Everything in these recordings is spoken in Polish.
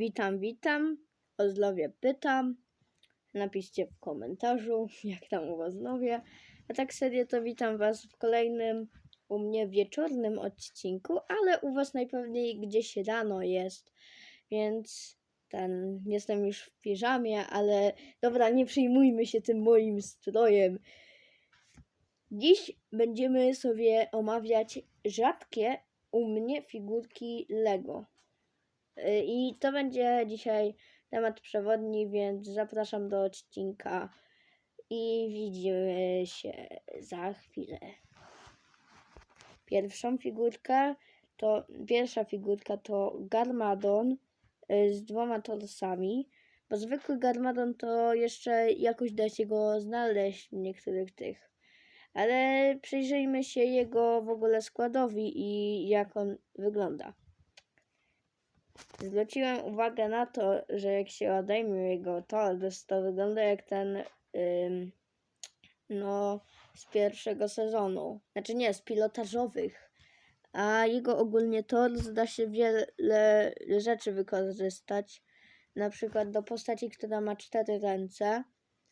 Witam, witam. O zdrowie pytam. Napiszcie w komentarzu, jak tam u was zdrowie. A tak serio to witam was w kolejnym u mnie wieczornym odcinku, ale u was najpewniej gdzieś rano jest, więc ten, jestem już w piżamie, ale dobra, nie przejmujmy się tym moim strojem. Dziś będziemy sobie omawiać rzadkie u mnie figurki Lego. I to będzie dzisiaj temat przewodni, więc zapraszam do odcinka i widzimy się za chwilę. Pierwszą figurkę to pierwsza figurka to Garmadon y, z dwoma torsami. Bo zwykły Garmadon to jeszcze jakoś da się go znaleźć w niektórych tych. Ale przyjrzyjmy się jego w ogóle składowi i jak on wygląda. Zwróciłem uwagę na to, że jak się odejmie jego tors, to wygląda jak ten ym, no z pierwszego sezonu. Znaczy nie, z pilotażowych. A jego ogólnie tors da się wiele rzeczy wykorzystać. Na przykład do postaci, która ma cztery ręce,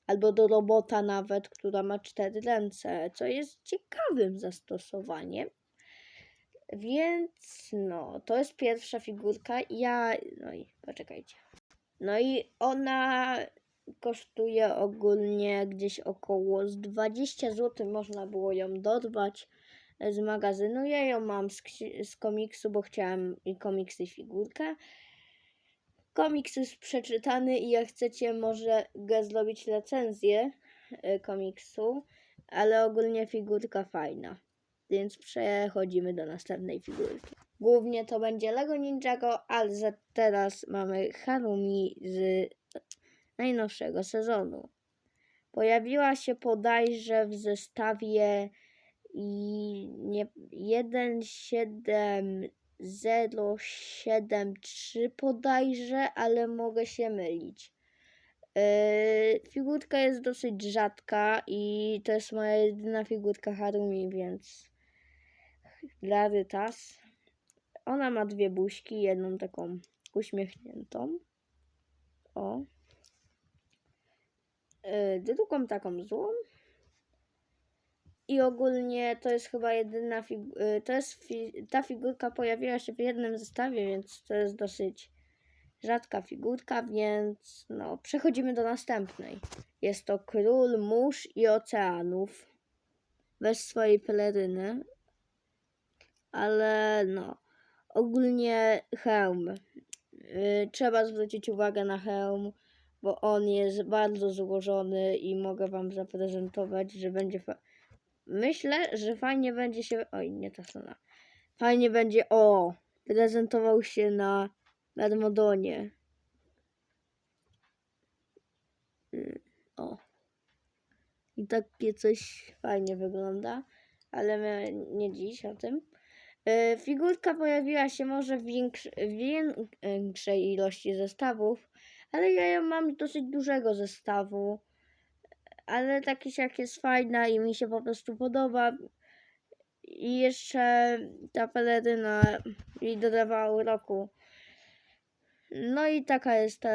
albo do robota nawet, która ma cztery ręce, co jest ciekawym zastosowaniem. Więc no, to jest pierwsza figurka. Ja, no i poczekajcie. No i ona kosztuje ogólnie gdzieś około z 20 zł można było ją dorwać z magazynu. Ja ją mam z, z komiksu, bo chciałem i komiksy i figurkę. Komiks jest przeczytany i jak chcecie może zrobić recenzję y, komiksu, ale ogólnie figurka fajna. Więc przechodzimy do następnej figurki. Głównie to będzie Lego Ninjago, ale za teraz mamy Harumi z najnowszego sezonu. Pojawiła się bodajże w zestawie i nie 17073 bodajże, ale mogę się mylić. Yy, figurka jest dosyć rzadka i to jest moja jedyna figurka Harumi, więc rarytas. Ona ma dwie buźki, jedną taką uśmiechniętą. O. Yy, drugą taką złą. I ogólnie to jest chyba jedyna figurka. To jest fi- ta figurka pojawiła się w jednym zestawie, więc to jest dosyć rzadka figurka, więc no, przechodzimy do następnej. Jest to król mórz i oceanów. Bez swojej peleryny. Ale no, ogólnie hełm. Yy, trzeba zwrócić uwagę na hełm, bo on jest bardzo złożony i mogę Wam zaprezentować, że będzie. Myślę, że fajnie będzie się. Oj, nie ta strona. Fajnie będzie. O! Prezentował się na Armadonie. Y, O. I takie coś fajnie wygląda, ale nie dziś o tym. Y, Figurka pojawiła się może w większej ilości zestawów, ale ja ją mam z dosyć dużego zestawu. Ale taki jak jest fajna i mi się po prostu podoba. I jeszcze ta peleryna jej dodawała uroku. No i taka jest ta.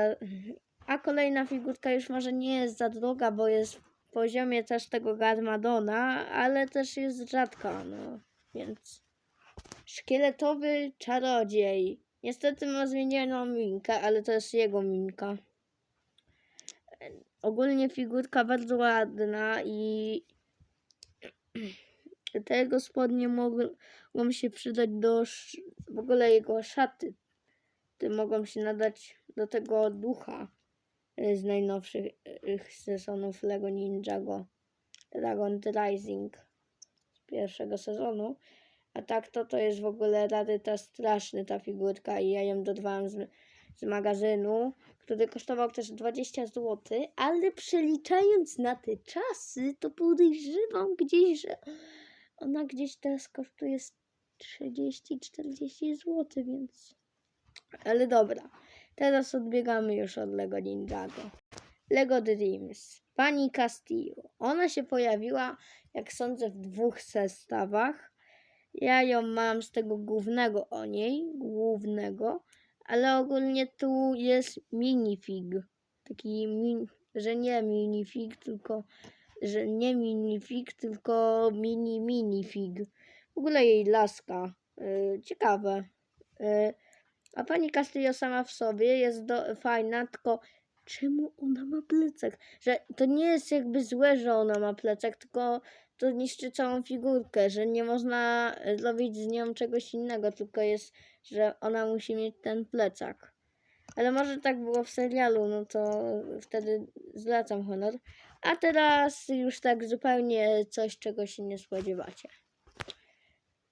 A kolejna figurka już może nie jest za droga, bo jest w poziomie też tego Garmadona, ale też jest rzadka, no więc. Szkieletowy czarodziej. Niestety ma zmienioną minkę, ale to jest jego minka. Ogólnie figurka bardzo ładna i te jego spodnie mogą, się przydać do w ogóle jego szaty. Te mogą się nadać do tego ducha y, z najnowszych y, sezonów Lego Ninjago Dragon Rising z pierwszego sezonu. A tak to to jest w ogóle rarytas straszny ta figurka i ja ją dodawałam z, z magazynu, który kosztował też 20 zł, ale przeliczając na te czasy, to podejrzewam gdzieś, że ona gdzieś teraz kosztuje z 30-40 zł, więc... Ale dobra, teraz odbiegamy już od Lego Ninjago. Lego Dreams. Pani Castillo. Ona się pojawiła, jak sądzę, w dwóch zestawach. Ja ją mam z tego głównego o niej, głównego, ale ogólnie tu jest minifig. Taki, min, że nie minifig, tylko, że nie minifig, tylko mini minifig. W ogóle jej laska. Y, ciekawe. Y, a pani Castillo sama w sobie jest do, fajna, tylko czemu ona ma plecak? Że to nie jest jakby złe, że ona ma plecak, tylko to niszczy całą figurkę, że nie można e, zrobić z nią czegoś innego, tylko jest, że ona musi mieć ten plecak. Ale może tak było w serialu, no to wtedy zwracam honor. A teraz już tak zupełnie coś, czego się nie spodziewacie.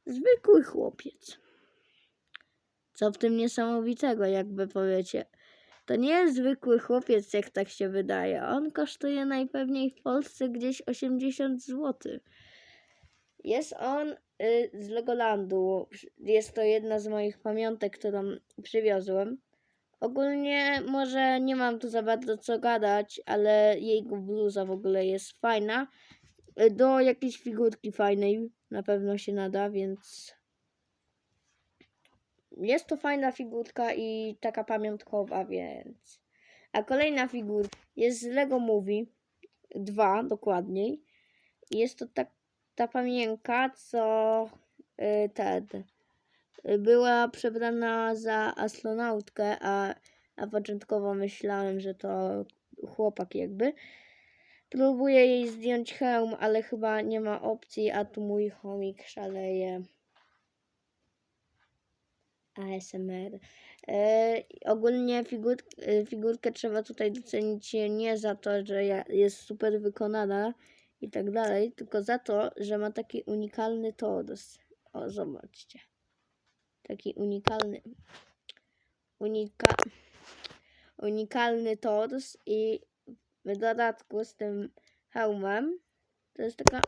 Zwykły chłopiec. Co w tym niesamowitego, jakby powiecie. To nie jest zwykły chłopiec, jak tak się wydaje. On kosztuje najpewniej w Polsce gdzieś 80 zł. Jest on y, z Legolandu. Jest to jedna z moich pamiątek, którą przywiozłem. Ogólnie może nie mam tu za bardzo co gadać, ale jego bluza w ogóle jest fajna. Y, Do jakiejś figurki fajnej na pewno się nada, więc jest to fajna figurka i taka pamiątkowa, więc. A kolejna figurka jest z Lego Movie 2 dokładniej. Jest to ta, ta pamiętka, co y, Ted y, była przebrana za astronautkę, a, a początkowo myślałem, że to chłopak jakby. Próbuję jej zdjąć hełm, ale chyba nie ma opcji, a tu mój chomik szaleje. ASMR. E, ogólnie figur, e, figurkę trzeba tutaj docenić nie za to, że jest super wykonana i tak dalej, tylko za to, że ma taki unikalny tors. O, zobaczcie. Taki unikalny. Unika, unikalny tors i w dodatku z tym hełmem to jest taka.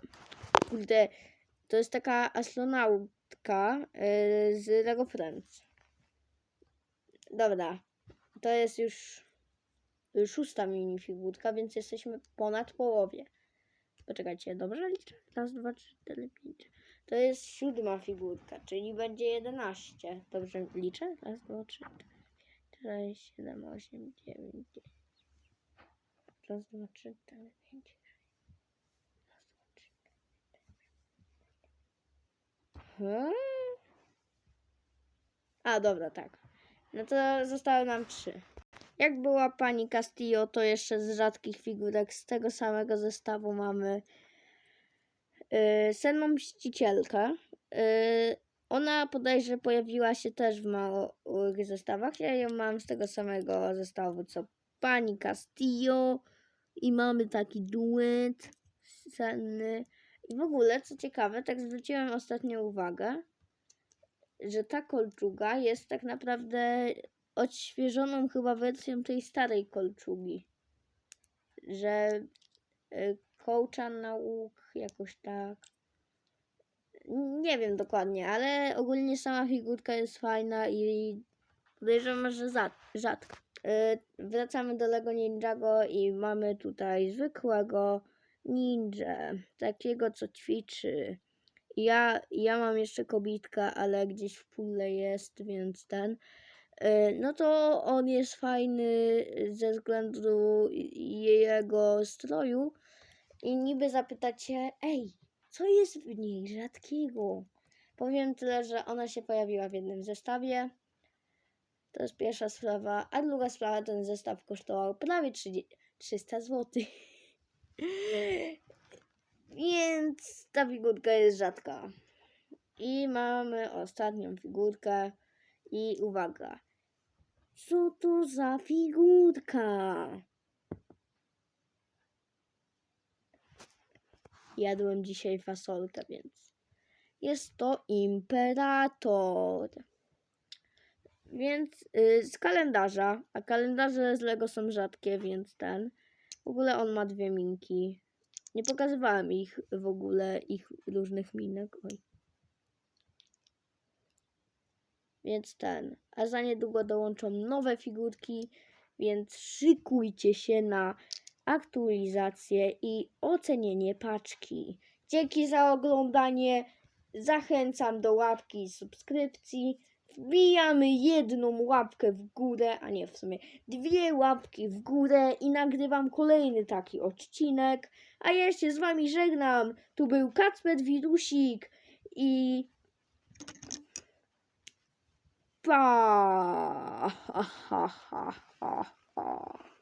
Kurde, to jest taka astronautka yy, z Lego Friends. Dobra, to jest już y, szósta minifigurka, więc jesteśmy ponad połowie. Poczekajcie, dobrze liczę? Raz, dwa, trzy, cztery, pięć. To jest siódma figurka, czyli będzie 11. Dobrze liczę? Raz, dwa, trzy, cztery, sześć, siedem, osiem, dziewięć, dziesięć. Raz, dwa, trzy, cztery, pięć. sześć. Raz, dwa, trzy, A, dobra, tak. No to zostały nam trzy. Jak była pani Castillo, to jeszcze z rzadkich figurek z tego samego zestawu mamy yy, Senną Mścicielkę. Yy, ona podejrzewam pojawiła się też w małych zestawach. Ja ją mam z tego samego zestawu co pani Castillo. I mamy taki duet senny. W ogóle, co ciekawe, tak zwróciłem ostatnio uwagę, że ta kolczuga jest tak naprawdę odświeżoną chyba wersją tej starej kolczugi. Że y, kołczan na łuk jakoś tak. Nie wiem dokładnie, ale ogólnie sama figurka jest fajna i podejrzewam, że za- rzadka. Y, wracamy do Lego Ninjago i mamy tutaj zwykłego ninja, takiego co ćwiczy. Ja, ja mam jeszcze kobitka, ale gdzieś w pule jest, więc ten. Y, No to on jest fajny ze względu jego stroju. I niby zapytacie, ej, co jest w niej rzadkiego? Powiem tyle, że ona się pojawiła w jednym zestawie. To jest pierwsza sprawa. A druga sprawa, ten zestaw kosztował prawie 30, 300 zł. Więc ta figurka jest rzadka. I mamy ostatnią figurkę. I uwaga. Co to za figurka? Jadłem dzisiaj fasolkę, więc jest to imperator. Więc y, z kalendarza, a kalendarze z Lego są rzadkie, więc ten. W ogóle on ma dwie minki. Nie pokazywałem ich w ogóle, ich różnych minek. Oj. Więc ten. A za niedługo dołączą nowe figurki, więc szykujcie się na aktualizację i ocenienie paczki. Dzięki za oglądanie. Zachęcam do łapki i subskrypcji. Wbijamy jedną łapkę w górę, a nie w sumie dwie łapki w górę i nagrywam kolejny taki odcinek. A ja się z wami żegnam. Tu był Kacper Wirusik i pa. Ha, ha, ha, ha, ha.